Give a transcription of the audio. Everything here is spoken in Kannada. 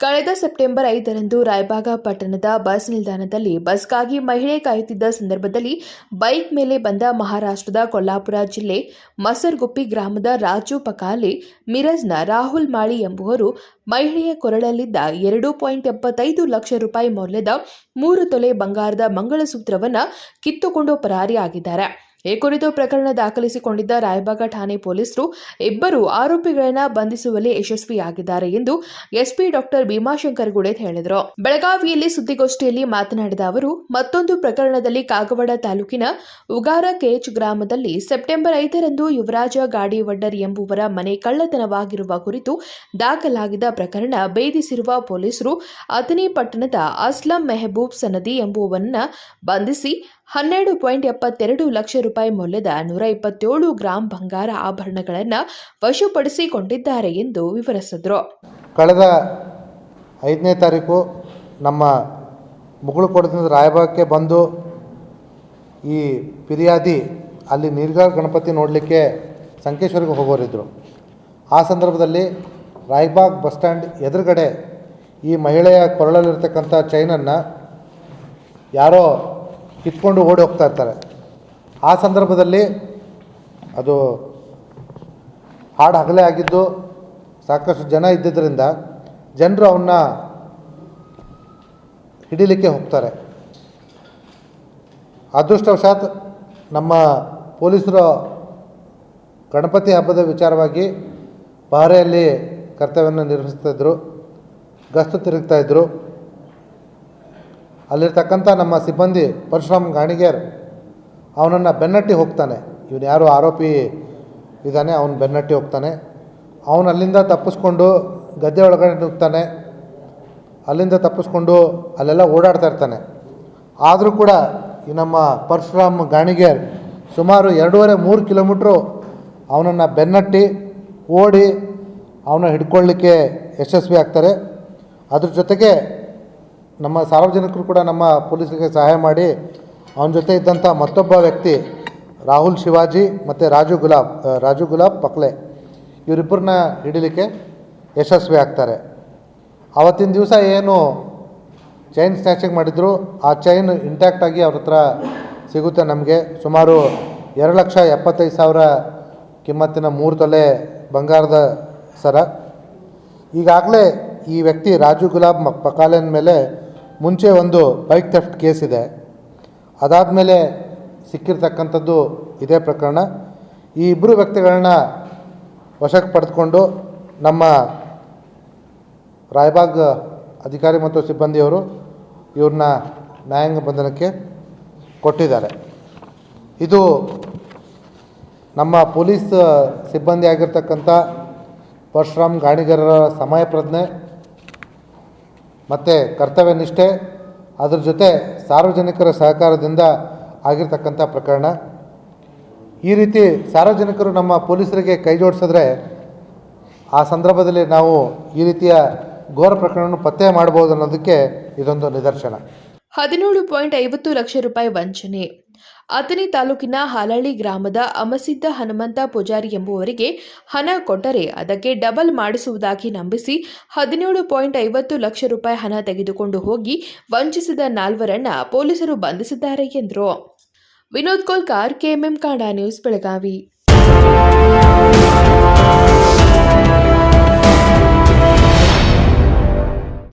ಕಳೆದ ಸೆಪ್ಟೆಂಬರ್ ಐದರಂದು ರಾಯಬಾಗ ಪಟ್ಟಣದ ಬಸ್ ನಿಲ್ದಾಣದಲ್ಲಿ ಬಸ್ಗಾಗಿ ಮಹಿಳೆ ಕಾಯುತ್ತಿದ್ದ ಸಂದರ್ಭದಲ್ಲಿ ಬೈಕ್ ಮೇಲೆ ಬಂದ ಮಹಾರಾಷ್ಟ್ರದ ಕೊಲ್ಲಾಪುರ ಜಿಲ್ಲೆ ಮಸರ್ಗುಪ್ಪಿ ಗ್ರಾಮದ ರಾಜು ಪಕಾಲೆ, ಮಿರಜ್ನ ರಾಹುಲ್ ಮಾಳಿ ಎಂಬುವರು ಮಹಿಳೆಯ ಕೊರಳಲ್ಲಿದ್ದ ಎರಡು ಪಾಯಿಂಟ್ ಎಪ್ಪತ್ತೈದು ಲಕ್ಷ ರೂಪಾಯಿ ಮೌಲ್ಯದ ಮೂರು ತೊಲೆ ಬಂಗಾರದ ಮಂಗಳಸೂತ್ರವನ್ನು ಕಿತ್ತುಕೊಂಡು ಪರಾರಿಯಾಗಿದ್ದಾರೆ. ಈ ಕುರಿತು ಪ್ರಕರಣ ದಾಖಲಿಸಿಕೊಂಡಿದ್ದ ರಾಯಬಾಗ ಠಾಣೆ ಪೊಲೀಸರು ಇಬ್ಬರು ಆರೋಪಿಗಳನ್ನ ಬಂಧಿಸುವಲ್ಲಿ ಯಶಸ್ವಿಯಾಗಿದ್ದಾರೆ ಎಂದು ಎಸ್ಪಿ ಡಾಕ್ಟರ್ ಭೀಮಾಶಂಕರ್ ಗುಡೇತ್ ಹೇಳಿದರು. ಬೆಳಗಾವಿಯಲ್ಲಿ ಸುದ್ದಿಗೋಷ್ಠಿಯಲ್ಲಿ ಮಾತನಾಡಿದ ಅವರು, ಮತ್ತೊಂದು ಪ್ರಕರಣದಲ್ಲಿ ಕಾಗವಾಡ ತಾಲೂಕಿನ ಉಗಾರ ಕೇಚ್ ಗ್ರಾಮದಲ್ಲಿ ಸೆಪ್ಟೆಂಬರ್ ಐದರಂದು ಯುವರಾಜ ಗಾಡಿವಡ್ಡರ್ ಎಂಬುವರ ಮನೆ ಕಳ್ಳತನವಾಗಿರುವ ಕುರಿತು ದಾಖಲಾಗಿದ್ದ ಪ್ರಕರಣ ಭೇದಿಸಿರುವ ಪೊಲೀಸರು ಅಥನಿ ಪಟ್ಟಣದ ಅಸ್ಲಂ ಮೆಹಬೂಬ್ ಸನದಿ ಎಂಬುವನ್ನ ಬಂಧಿಸಿ ಹನ್ನೆರಡು ಪಾಯಿಂಟ್ ಎಪ್ಪತ್ತೆರಡು ಲಕ್ಷ ರೂಪಾಯಿ ಮೌಲ್ಯದ ನೂರ ಇಪ್ಪತ್ತೇಳು ಗ್ರಾಂ ಬಂಗಾರ ಆಭರಣಗಳನ್ನು ವಶಪಡಿಸಿಕೊಂಡಿದ್ದಾರೆ ಎಂದು ವಿವರಿಸಿದರು. ಕಳೆದ ಐದನೇ ತಾರೀಕು ನಮ್ಮ ಮುಗುಳುಕೋಟದಿಂದ ರಾಯಬಾಗಕ್ಕೆ ಬಂದು ಈ ಫಿರ್ಯಾದಿ ಅಲ್ಲಿ ನೀರ್ಗಾರ್ ಗಣಪತಿ ನೋಡಲಿಕ್ಕೆ ಸಂಕೇಶ್ವರಿಗೆ ಹೋಗೋರಿದ್ದರು ಆ ಸಂದರ್ಭದಲ್ಲಿ ರಾಯಬಾಗ್ ಬಸ್ ಸ್ಟ್ಯಾಂಡ್ ಎದುರುಗಡೆ ಈ ಮಹಿಳೆಯ ಕೊರಳಲ್ಲಿರ್ತಕ್ಕಂಥ ಚೈನನ್ನು ಯಾರೋ ಕಿತ್ಕೊಂಡು ಓಡಿ ಹೋಗ್ತಾ ಇರ್ತಾರೆ. ಆ ಸಂದರ್ಭದಲ್ಲಿ ಅದು ಹಾಡು ಹಗಲೇ ಆಗಿದ್ದು ಸಾಕಷ್ಟು ಜನ ಇದ್ದಿದ್ದರಿಂದ ಜನರು ಅವನ್ನ ಹಿಡಿಲಿಕ್ಕೆ ಹೋಗ್ತಾರೆ. ಅದೃಷ್ಟವಶಾತ್ ನಮ್ಮ ಪೊಲೀಸರು ಗಣಪತಿ ಹಬ್ಬದ ವಿಚಾರವಾಗಿ ಪಹರೆಯಲ್ಲಿ ಕರ್ತವ್ಯವನ್ನು ನಿರ್ವಹಿಸ್ತಾಯಿದ್ರು ಗಸ್ತು ತಿರುಗ್ತಾಯಿದ್ರು ಅಲ್ಲಿರ್ತಕ್ಕಂಥ ನಮ್ಮ ಸಿಬ್ಬಂದಿ ಪರಶುರಾಮ್ ಗಾಣಿಗೇರ್ ಅವನನ್ನು ಬೆನ್ನಟ್ಟಿ ಹೋಗ್ತಾನೆ. ಇವನು ಯಾರು ಆರೋಪಿ ಇದ್ದಾನೆ ಅವನು ಬೆನ್ನಟ್ಟಿ ಹೋಗ್ತಾನೆ. ಅವನು ಅಲ್ಲಿಂದ ತಪ್ಪಿಸ್ಕೊಂಡು ಗದ್ದೆ ಒಳಗಡೆ ನುಗ್ತಾನೆ. ಅಲ್ಲಿಂದ ತಪ್ಪಿಸ್ಕೊಂಡು ಅಲ್ಲೆಲ್ಲ ಓಡಾಡ್ತಾ ಇರ್ತಾನೆ. ಆದರೂ ಕೂಡ ಈ ನಮ್ಮ ಪರಶುರಾಮ್ ಗಾಣಿಗೇರ್ ಸುಮಾರು ಎರಡೂವರೆ ಮೂರು ಕಿಲೋಮೀಟ್ರು ಅವನನ್ನು ಬೆನ್ನಟ್ಟಿ ಓಡಿ ಅವನ ಹಿಡ್ಕೊಳ್ಳಿಕ್ಕೆ ಯಶಸ್ವಿ ಆಗ್ತಾರೆ. ಅದ್ರ ಜೊತೆಗೆ ನಮ್ಮ ಸಾರ್ವಜನಿಕರು ಕೂಡ ನಮ್ಮ ಪೊಲೀಸರಿಗೆ ಸಹಾಯ ಮಾಡಿ ಅವನ ಜೊತೆ ಇದ್ದಂಥ ಮತ್ತೊಬ್ಬ ವ್ಯಕ್ತಿ ರಾಹುಲ್ ಶಿವಾಜಿ ಮತ್ತು ರಾಜು ಗುಲಾಬ್ ರಾಜು ಗುಲಾಬ್ ಪಕ್ಲೆ. ಇವರಿಬ್ಬರನ್ನ ಹಿಡಿಲಿಕ್ಕೆ ಯಶಸ್ವಿ ಆಗ್ತಾರೆ. ಆವತ್ತಿನ ದಿವಸ ಏನು ಚೈನ್ ಸ್ನ್ಯಾಚಿಂಗ್ ಮಾಡಿದ್ರು, ಆ ಚೈನ್ ಇಂಟ್ಯಾಕ್ಟಾಗಿ ಅವ್ರ ಹತ್ರ ಸಿಗುತ್ತೆ ನಮಗೆ. ಸುಮಾರು ಎರಡು ಲಕ್ಷ ಎಪ್ಪತ್ತೈದು ಸಾವಿರ ಕಿಮ್ಮತ್ತಿನ ಮೂರು ತೊಲೆ ಬಂಗಾರದ ಸರ. ಈಗಾಗಲೇ ಈ ವ್ಯಕ್ತಿ ರಾಜು ಗುಲಾಬ್ ಪಕಾಲೆನ್ ಮೇಲೆ ಮುಂಚೆ ಒಂದು ಬೈಕ್ ಥೆಫ್ಟ್ ಕೇಸ್ ಇದೆ. ಅದಾದಮೇಲೆ ಸಿಕ್ಕಿರ್ತಕ್ಕಂಥದ್ದು ಇದೇ ಪ್ರಕರಣ. ಈ ಇಬ್ಬರು ವ್ಯಕ್ತಿಗಳನ್ನ ವಶಕ್ಕೆ ಪಡೆದುಕೊಂಡು ನಮ್ಮ ರಾಯಬಾಗ್ ಅಧಿಕಾರಿ ಮತ್ತು ಸಿಬ್ಬಂದಿಯವರು ಇವ್ರನ್ನ ನ್ಯಾಯಾಂಗ ಬಂಧನಕ್ಕೆ ಕೊಟ್ಟಿದ್ದಾರೆ. ಇದು ನಮ್ಮ ಪೊಲೀಸ್ ಸಿಬ್ಬಂದಿ ಆಗಿರ್ತಕ್ಕಂಥ ಪರಶುರಾಮ್ ಗಾಣಿಗರರ ಸಮಯ ಪ್ರಜ್ಞೆ ಮತ್ತು ಕರ್ತವ್ಯ ನಿಷ್ಠೆ ಅದ್ರ ಜೊತೆ ಸಾರ್ವಜನಿಕರ ಸಹಕಾರದಿಂದ ಆಗಿರ್ತಕ್ಕಂಥ ಪ್ರಕರಣ. ಈ ರೀತಿ ಸಾರ್ವಜನಿಕರು ನಮ್ಮ ಪೊಲೀಸರಿಗೆ ಕೈ ಜೋಡಿಸಿದ್ರೆ ಆ ಸಂದರ್ಭದಲ್ಲಿ ನಾವು ಈ ರೀತಿಯ ಘೋರ ಪ್ರಕರಣವನ್ನು ಪತ್ತೆ ಮಾಡ್ಬೋದು ಅನ್ನೋದಕ್ಕೆ ಇದೊಂದು ನಿದರ್ಶನ. ಹದಿನೇಳು ಪಾಯಿಂಟ್ ಐವತ್ತು ಲಕ್ಷ ರೂಪಾಯಿ ವಂಚನೆ. ಅಥಣಿ ತಾಲೂಕಿನ ಹಾಲಳ್ಳಿ ಗ್ರಾಮದ ಅಮಸಿದ್ದ ಹನುಮಂತ ಪೂಜಾರಿ ಎಂಬುವರಿಗೆ ಹಣ ಕೊಟ್ಟರೆ ಅದಕ್ಕೆ ಡಬಲ್ ಮಾಡಿಸುವುದಾಗಿ ನಂಬಿಸಿ ಹದಿನೇಳು ಪಾಯಿಂಟ್ ಐವತ್ತು ಲಕ್ಷ ರೂಪಾಯಿ ಹಣ ತೆಗೆದುಕೊಂಡು ಹೋಗಿ ವಂಚಿಸಿದ ನಾಲ್ವರನ್ನ ಪೊಲೀಸರು ಬಂಧಿಸಿದ್ದಾರೆ ಎಂದರು. ವಿನೋದ್ ಕೋಲ್ಕಾರ್ ಕೆಎಂಎಂ ಕಾಂಡ ನ್ಯೂಸ್, ಬೆಳಗಾವಿ.